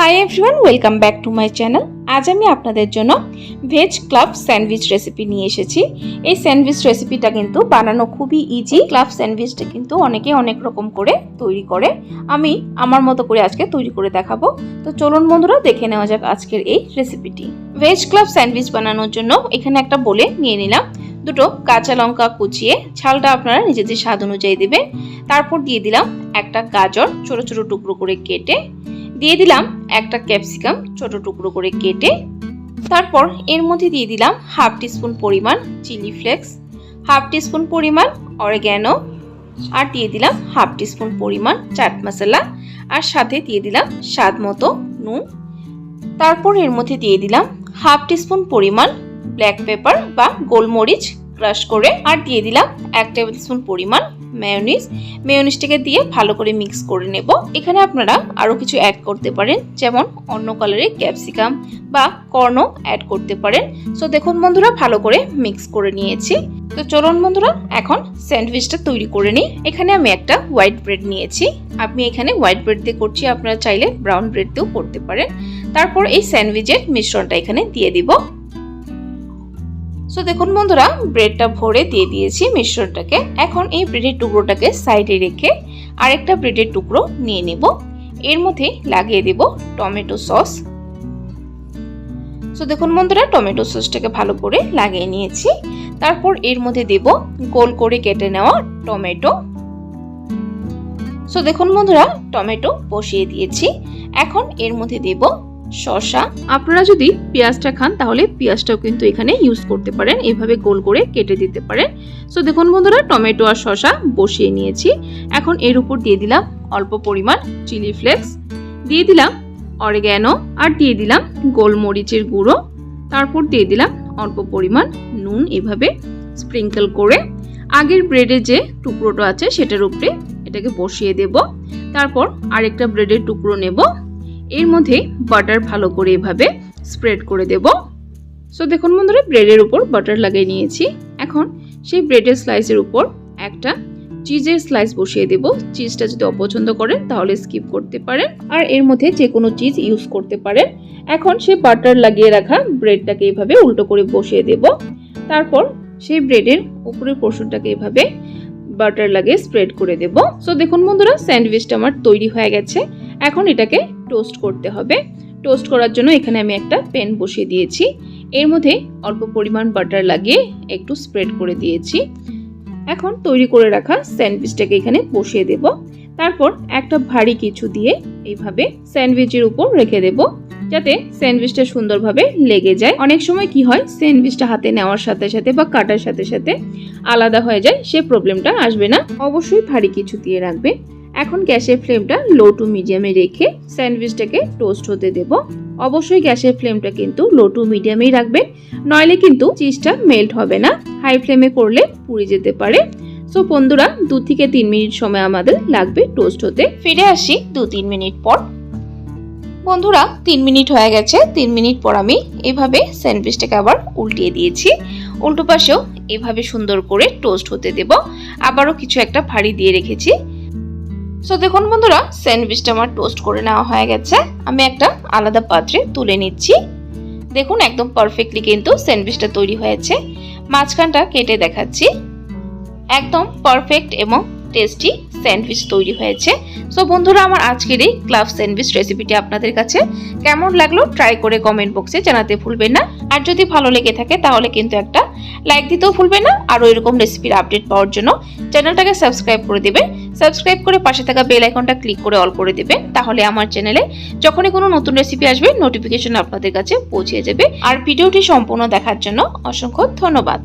Hi everyone welcome back to my channel আজ আমি আপনাদের জন্য ভেজ ক্লাব স্যান্ডউইচ রেসিপি নিয়ে এসেছি। এই স্যান্ডউইচ রেসিপিটা কিন্তু বানানো খুবই ইজি ক্লাব স্যান্ডউইচটা কিন্তু অনেকে অনেক রকম করে তৈরি করে। আমি আমার মতো করে আজকে তৈরি করে দেখাবো। তো চলুন বন্ধুরা, দেখে নেওয়া যাক আজকের এই রেসিপিটি ভেজ ক্লাব স্যান্ডউইচ বানানোর জন্য এখানে একটা বলে নিয়ে নিলাম। দুটো কাঁচা লঙ্কা কুচিয়ে ছালটা আপনারা নিজেদের স্বাদ অনুযায়ী দেবেন। তারপর দিয়ে দিলাম একটা গাজর ছোট ছোট টুকরো করে কেটে দিয়ে দিলাম একটা ক্যাপসিকাম ছোট টুকরো করে কেটে, তারপর এর মধ্যে দিয়ে দিলাম হাফ টিস্পুন পরিমাণ চিলি ফ্লেক্স, হাফ টিস্পুন পরিমাণ অরেগ্যানো, আর দিয়ে দিলাম হাফ টিস্পুন পরিমাণ চাট মশলা, আর সাথে দিয়ে দিলাম স্বাদ মতো নুন। তারপর এর মধ্যে দিয়ে দিলাম হাফ টিস্পুন পরিমাণ ব্ল্যাক পেপার বা গোলমরিচ ক্রাশ করে আর দিয়ে দিলাম এক টেবিল স্পুন পরিমাণ মেয়োনিজ মেয়োনিজটাকে দিয়ে ভালো করে মিক্স করে নেব। এখানে আপনারা আরও কিছু অ্যাড করতে পারেন, যেমন অন্য কালারের ক্যাপসিকাম বা কর্নও অ্যাড করতে পারেন। সো দেখুন বন্ধুরা, ভালো করে মিক্স করে নিয়েছি। তো চলুন বন্ধুরা, এখন স্যান্ডউইচটা তৈরি করে নিই। এখানে আমি একটা হোয়াইট ব্রেড নিয়েছি। আমি এখানে হোয়াইট ব্রেড দিয়ে করছি, আপনারা চাইলে ব্রাউন ব্রেড দিয়েও করতে পারেন। তারপর এই স্যান্ডউইচের মিশ্রণটা এখানে দিয়ে দিব। সো দেখুন বন্ধুরা ব্রেডটা ভরে দিয়ে দিয়েছি মিশ্রণটাকে। এখন এই ব্রেডের টুকরোটাকে সাইডে রেখে আরেকটা ব্রেডের টুকরো নিয়ে নেব। এর মধ্যে লাগিয়ে দেব টমেটো সস। সো দেখুন বন্ধুরা, টমেটো সসটাকে ভালো করে লাগিয়ে নিয়েছি। তারপর এর মধ্যে দেব গোল করে কেটে নেওয়া টমেটো। সো দেখুন বন্ধুরা, টমেটো বসিয়ে দিয়েছি। এখন এর মধ্যে দেব শসা। আপনারা যদি পেঁয়াজটা খান, তাহলে পেঁয়াজটাও কিন্তু এখানে ইউজ করতে পারেন। এভাবে গোল করে কেটে দিতে পারেন। সো দেখুন বন্ধুরা, টমেটো আর শসা বসিয়ে নিয়েছি। এখন এর উপর দিয়ে দিলাম অল্প পরিমাণ চিলি ফ্লেক্স। দিয়ে দিলাম অরেগ্যানো আর দিয়ে দিলাম গোলমরিচের গুঁড়ো। তারপর দিয়ে দিলাম অল্প পরিমাণ নুন এভাবে স্প্রিঙ্কল করে। আগের ব্রেডের যে টুকরোটা আছে, সেটার উপরে এটাকে বসিয়ে দেব। তারপর আরেকটা ব্রেডের টুকরো নেব। এর মধ্যে বাটার ভালো করে এভাবে স্প্রেড করে দেব। সো দেখুন বন্ধুরা ব্রেডের উপর বাটার লাগিয়ে নিয়েছি। এখন সেই ব্রেডের স্লাইসের উপর একটা চিজের স্লাইস বসিয়ে দেব। চিজটা যদি অপছন্দ করেন, তাহলে স্কিপ করতে পারেন। আর এর মধ্যে যে কোনো চিজ ইউজ করতে পারেন। এখন সেই বাটার লাগিয়ে রাখা ব্রেডটাকে এভাবে উল্টো করে বসিয়ে দেব। তারপর সেই ব্রেডের উপরের পোর্শনটাকে এভাবে বাটার লাগিয়ে স্প্রেড করে দেব। সো দেখুন বন্ধুরা স্যান্ডউইচটা আমার তৈরি হয়ে গেছে। এখন এটাকে টোস্ট করতে হবে। টোস্ট করার জন্য এখানে আমি একটা প্যান বসিয়ে দিয়েছি। এর মধ্যে অল্প পরিমাণ বাটার লাগিয়ে একটু স্প্রেড করে দিয়েছি। এখন তৈরি করে রাখা স্যান্ডউইচটাকে এখানে বসিয়ে দেব। তারপর একটা ভারী কিছু দিয়ে এইভাবে স্যান্ডউইচের উপর রেখে দেব। যাতে স্যান্ডউইচটা সুন্দরভাবে লেগে যায়। অনেক সময় কি হয় স্যান্ডউইচটা হাতে নেওয়ার সাথে সাথে বা কাটার সাথে সাথে আলাদা হয়ে যায়, সে প্রবলেমটা আসবে না। অবশ্যই ভারী কিছু দিয়ে রাখবে। এখন গ্যাসের ফ্লেমটা লো টু মিডিয়ামে রেখে স্যান্ডউইচটাকে টোস্ট হতে দেব। অবশ্যই গ্যাসের ফ্লেমটা কিন্তু লো টু মিডিয়ামেই রাখবে নইলে কিন্তু চিজটা মেল্ট হবে না, হাই ফ্লেমে করলে পুড়ে যেতে পারে। সো বন্ধুরা, দু থেকে তিন মিনিট সময় আমাদের লাগবে টোস্ট হতে। ফিরে আসি দু তিন মিনিট পর। বন্ধুরা, তিন মিনিট হয়ে গেছে, তিন মিনিট পর আমি এভাবে স্যান্ডউইচটাকে আবার উল্টিয়ে দিয়েছি। উল্টো পাশেও এভাবে সুন্দর করে টোস্ট হতে দেব। আবারও কিছু একটা ভারী দিয়ে রেখেছি। সো দেখুন বন্ধুরা স্যান্ডউইচটা আমার টোস্ট করে নেওয়া হয়ে গেছে। আমি একটা আলাদা পাত্রে তুলে নিচ্ছি। দেখুন, একদম পারফেক্টলি কিন্তু স্যান্ডউইচটা তৈরি হয়েছে। মাঝখানটা কেটে দেখাচ্ছি। একদম পারফেক্ট এবং টেস্টি স্যান্ডউইচ তৈরি হয়েছে। সো বন্ধুরা, আমার আজকের এই ক্লাব স্যান্ডউইচ রেসিপিটি আপনাদের কাছে কেমন লাগল ট্রাই করে কমেন্ট বক্সে জানাতে ভুলবেন না। আর যদি ভালো লেগে থাকে, তাহলে কিন্তু একটা লাইক দিতেও ভুলবেন না। আরও এরকম রেসিপির আপডেট পাওয়ার জন্য চ্যানেলটাকে সাবস্ক্রাইব করে দেবেন। সাবস্ক্রাইব করে পাশে থাকা বেল আইকনটা ক্লিক করে অল করে দেবেন তাহলে আমার চ্যানেলে যখনই কোনো নতুন রেসিপি আসবে নোটিফিকেশন আপনাদের কাছে পৌঁছে যাবে। আর ভিডিওটি সম্পূর্ণ দেখার জন্য অসংখ্য ধন্যবাদ।